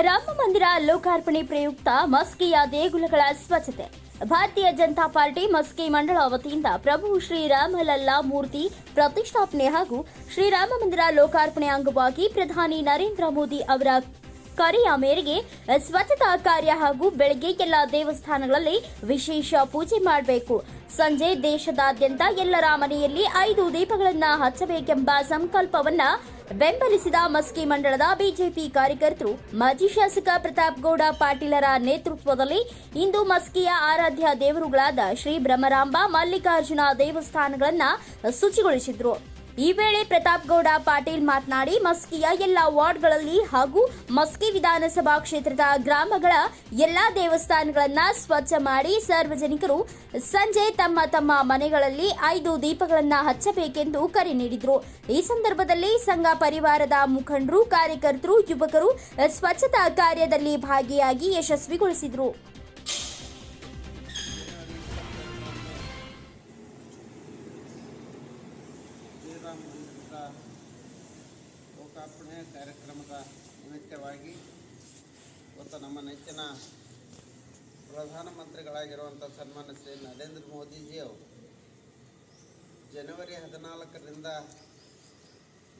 ರಾಮ ಮಂದಿರ ಲೋಕಾರ್ಪಣೆ ಪ್ರಯುಕ್ತ ಮಸ್ಕಿಯ ದೇಗುಲಗಳ ಸ್ವಚ್ಛತೆ. ಭಾರತೀಯ ಜನತಾ ಪಾರ್ಟಿ ಮಸ್ಕಿ ಮಂಡಳ ವತಿಯಿಂದ ಪ್ರಭು ಶ್ರೀರಾಮಲಲ್ಲಾ ಮೂರ್ತಿ ಪ್ರತಿಷ್ಠಾಪನೆ ಹಾಗೂ ಶ್ರೀರಾಮ ಮಂದಿರ ಲೋಕಾರ್ಪಣೆ ಅಂಗವಾಗಿ ಪ್ರಧಾನಿ ನರೇಂದ್ರ ಮೋದಿ ಅವರ ಕರೆಯ ಮೇರೆಗೆ ಸ್ವಚ್ಛತಾ ಕಾರ್ಯ ಹಾಗೂ ಬೆಳಗ್ಗೆ ಎಲ್ಲ ದೇವಸ್ಥಾನಗಳಲ್ಲಿ ವಿಶೇಷ ಪೂಜೆ ಮಾಡಬೇಕು. ಸಂಜೆ ದೇಶದಾದ್ಯಂತ ಎಲ್ಲರ ಮನೆಯಲ್ಲಿ ಐದು ದೀಪಗಳನ್ನು ಹಚ್ಚಬೇಕೆಂಬ ಸಂಕಲ್ಪವನ್ನ ಬೆಂಬಲಿಸಿದ ಮಸ್ಕಿ ಮಂಡಳದ ಬಿಜೆಪಿ ಕಾರ್ಯಕರ್ತರು ಮಾಜಿ ಶಾಸಕ ಪ್ರತಾಪ್ ಗೌಡ ಪಾಟೀಲರ ನೇತೃತ್ವದಲ್ಲಿ ಇಂದು ಮಸ್ಕಿಯ ಆರಾಧ್ಯ ದೇವರುಗಳಾದ ಶ್ರೀ ಬ್ರಹ್ಮರಾಂಬ ಮಲ್ಲಿಕಾರ್ಜುನ ದೇವಸ್ಥಾನಗಳನ್ನು ಶುಚಿಗೊಳಿಸಿದ್ರು. ಈ ವೇಳೆ ಪ್ರತಾಪ್ ಗೌಡ ಪಾಟೀಲ್ ಮಾತನಾಡಿ ಮಸ್ಕಿಯ ಎಲ್ಲ ವಾರ್ಡ್ಗಳಲ್ಲಿ ಹಾಗೂ ಮಸ್ಕಿ ವಿಧಾನಸಭಾ ಕ್ಷೇತ್ರದ ಗ್ರಾಮಗಳ ಎಲ್ಲ ದೇವಸ್ಥಾನಗಳನ್ನ ಸ್ವಚ್ಛ ಮಾಡಿ ಸಾರ್ವಜನಿಕರು ಸಂಜೆ ತಮ್ಮ ತಮ್ಮ ಮನೆಗಳಲ್ಲಿ ಐದು ದೀಪಗಳನ್ನ ಹಚ್ಚಬೇಕೆಂದು ಕರೆ ನೀಡಿದರು. ಈ ಸಂದರ್ಭದಲ್ಲಿ ಸಂಘ ಪರಿವಾರದ ಮುಖಂಡರು, ಕಾರ್ಯಕರ್ತರು, ಯುವಕರು ಸ್ವಚ್ಛತಾ ಕಾರ್ಯದಲ್ಲಿ ಭಾಗಿಯಾಗಿ ಯಶಸ್ವಿಗೊಳಿಸಿದರು. ಮಂದಿರದ ಲೋಕಾರ್ಪಣೆ ಕಾರ್ಯಕ್ರಮದ ನಿಮಿತ್ತವಾಗಿ ಇವತ್ತು ನಮ್ಮ ನೆಚ್ಚಿನ ಪ್ರಧಾನಮಂತ್ರಿಗಳಾಗಿರುವಂಥ ಸನ್ಮಾನ ಶ್ರೀ ನರೇಂದ್ರ ಮೋದಿಜಿ ಅವರು ಜನವರಿ ಹದಿನಾಲ್ಕರಿಂದ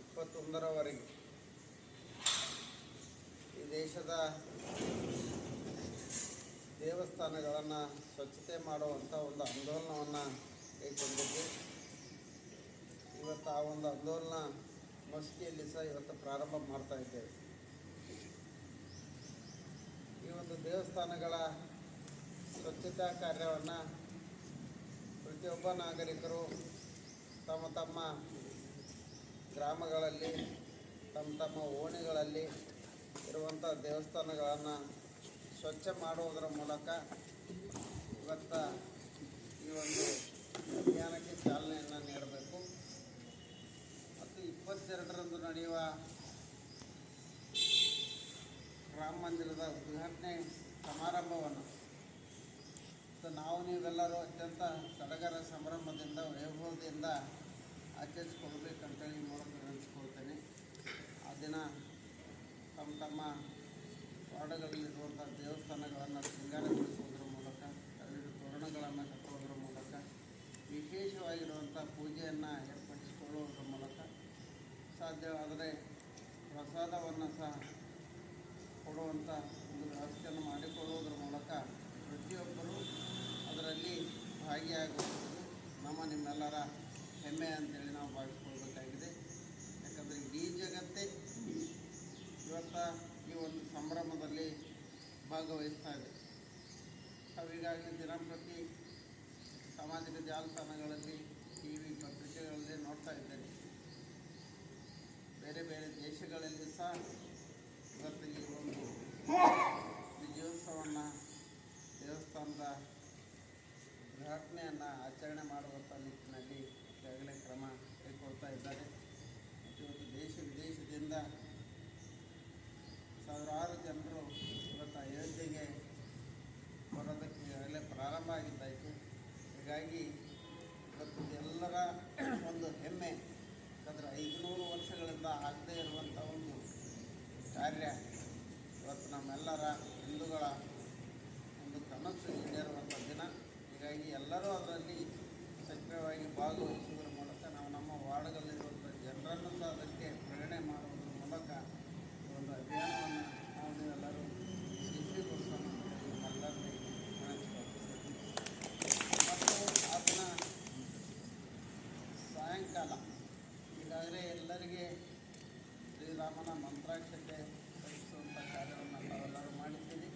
ಇಪ್ಪತ್ತೊಂದರವರೆಗೆ ಈ ದೇಶದ ದೇವಸ್ಥಾನಗಳನ್ನು ಸ್ವಚ್ಛತೆ ಮಾಡುವಂಥ ಒಂದು ಆಂದೋಲನವನ್ನು ಕೈಗೊಂಡಿದ್ದು. ಇವತ್ತು ಆ ಒಂದು ಆಂದೋಲನ ಮಸ್ಕಿಯಲ್ಲಿ ಸಹ ಇವತ್ತು ಪ್ರಾರಂಭ ಮಾಡ್ತಾ ಇದ್ದೇವೆ. ಈ ಒಂದು ದೇವಸ್ಥಾನಗಳ ಸ್ವಚ್ಛತಾ ಕಾರ್ಯವನ್ನು ಪ್ರತಿಯೊಬ್ಬ ನಾಗರಿಕರು ತಮ್ಮ ತಮ್ಮ ಗ್ರಾಮಗಳಲ್ಲಿ, ತಮ್ಮ ತಮ್ಮ ಓಣಿಗಳಲ್ಲಿ ಇರುವಂಥ ದೇವಸ್ಥಾನಗಳನ್ನು ಸ್ವಚ್ಛ ಮಾಡುವುದರ ಮೂಲಕ ಇವತ್ತ ಈ ಒಂದು ಅಭಿಯಾನಕ್ಕೆ ಚಾಲನೆಯನ್ನು ನೀಡಬೇಕು ಮತ್ತು ಇಪ್ಪತ್ತೆರಡರಂದು ನಡೆಯುವ ರಾಮ ಮಂದಿರದ ಉದ್ಘಾಟನೆ ಸಮಾರಂಭವನ್ನು. ನಾವು ನೀವೆಲ್ಲರೂ ಅತ್ಯಂತ ಸಡಗರ ಸಂಭ್ರಮದಿಂದ, ವೈಭವದಿಂದ ಆಚರಿಸ್ಕೊಳ್ಬೇಕಂತೇಳಿ ಮೂಲಕ ನೆನೆಸ್ಕೊಳ್ತೇನೆ ಆ ದಿನ ತಮ್ಮ ತಮ್ಮ ವಾರ್ಡ್ಗಳಲ್ಲಿರುವಂಥ ದೇವಸ್ಥಾನಗಳನ್ನು ಶೃಂಗಾರಗೊಳಿಸುವುದರ ಮೂಲಕ ತೋರಣಗಳನ್ನು ಕಟ್ಟುವುದರ ಮೂಲಕ ವಿಶೇಷವಾಗಿರುವಂಥ ಪೂಜೆಯನ್ನು ಸಾಧ್ಯವಾದರೆ ಪ್ರಸಾದವನ್ನು ಸಹ ಕೊಡುವಂಥ ಒಂದು ವ್ಯವಸ್ಥೆಯನ್ನು ಮಾಡಿಕೊಳ್ಳುವುದರ ಮೂಲಕ ಪ್ರತಿಯೊಬ್ಬರೂ ಅದರಲ್ಲಿ ಭಾಗಿಯಾಗುವುದು ನಮ್ಮ ನಿಮ್ಮೆಲ್ಲರ ಹೆಮ್ಮೆ ಅಂತೇಳಿ ನಾವು ಭಾವಿಸ್ಕೊಳ್ಬೇಕಾಗಿದೆ. ಯಾಕಂದರೆ ಇಡೀ ಜಗತ್ತೇ ಇವತ್ತ ಈ ಒಂದು ಸಂಭ್ರಮದಲ್ಲಿ ಭಾಗವಹಿಸ್ತಾ ಇದೆ. ನಾವೀಗಾಗಲೇ ದಿನಂಪ್ರತಿ ಸಾಮಾಜಿಕ ಜಾಲತಾಣಗಳಲ್ಲಿ ಟಿ ವಿ ಪತ್ರಿಕೆಗಳಲ್ಲಿ ನೋಡ್ತಾ ಬೇರೆ ಬೇರೆ ದೇಶಗಳಲ್ಲಿ ಸಹ ಇವತ್ತು ಈ ಒಂದು ವಿಜಯೋತ್ಸವವನ್ನು ದೇವಸ್ಥಾನದ ಉದ್ಘಾಟನೆಯನ್ನು ಆಚರಣೆ ಮಾಡುವಂಥ ನಿಟ್ಟಿನಲ್ಲಿ ಈಗಾಗಲೇ ಕ್ರಮ ಕೈಗೊಳ್ತಾ ಇದ್ದಾರೆ. ಇವತ್ತು ದೇಶ ವಿದೇಶದಿಂದ ಸಾವಿರಾರು ಜನರು ಇವತ್ತು ಅಯೋಧ್ಯೆಗೆ ಬರೋದಕ್ಕೆ ಈಗಾಗಲೇ ಪ್ರಾರಂಭ ಆಗಿದ್ದಾಯಿತು. ಹೀಗಾಗಿ ಇವತ್ತು ಎಲ್ಲರ ಒಂದು ಹೆಮ್ಮೆ ಯಾಕಂದರೆ ಐದುನೂರು ವರ್ಷಗಳಿಂದ ಆಗದೇ ಇರುವಂಥ ಒಂದು ಕಾರ್ಯ ಇವತ್ತು ನಮ್ಮೆಲ್ಲರ ಹಿಂದೂಗಳ ಒಂದು ಕನಸು ಈಡೇರುವಂಥ ದಿನ. ಹೀಗಾಗಿ ಎಲ್ಲರೂ ಅದರಲ್ಲಿ ಸಕ್ರಿಯವಾಗಿ ಭಾಗವಹಿಸುವುದರ ಮೂಲಕ ನಾವು ನಮ್ಮ ವಾರ್ಡ್ಗಳಲ್ಲಿರುವಂಥ ಜನರನ್ನು ಸಹ ಅದಕ್ಕೆ ಪ್ರೇರಣೆ ಮಾಡುವುದರ ಮೂಲಕ ಈ ಒಂದು ಅಭಿಯಾನವನ್ನು ನಾವು ನೀವೆಲ್ಲರೂ ಯಶಸ್ವಿಗೊಳಿಸೋಣ ಅಂತ ನಮ್ಮೆಲ್ಲರಲ್ಲಿ ವಿನಂತಿಸ್ಕೊಳ್ತೀನಿ. ಮತ್ತು ಆ ದಿನ ಸಾಯಂಕಾಲ ಈಗಾಗಲೇ ಎಲ್ಲರಿಗೆ ಶ್ರೀರಾಮನ ಮಂತ್ರಾಕ್ಷತೆ ಕಲಿಸುವಂಥ ಕಾರ್ಯವನ್ನು ನಾವೆಲ್ಲರೂ ಮಾಡಿದ್ದೀವಿ.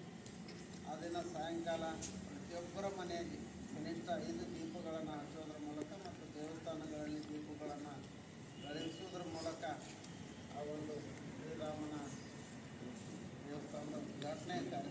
ಆ ದಿನ ಸಾಯಂಕಾಲ ಪ್ರತಿಯೊಬ್ಬರ ಮನೆಯಲ್ಲಿ ಕನಿಷ್ಠ ಐದು ದೀಪಗಳನ್ನು ಹಚ್ಚೋದ್ರ ಮೂಲಕ ಮತ್ತು ದೇವಸ್ಥಾನಗಳಲ್ಲಿ ದೀಪಗಳನ್ನು ಬೆಳಗಿಸುವುದರ ಮೂಲಕ ಆ ಒಂದು ಶ್ರೀರಾಮನ ದೇವಸ್ಥಾನದ ಉದ್ಘಾಟನೆ ಕಾರ್ಯ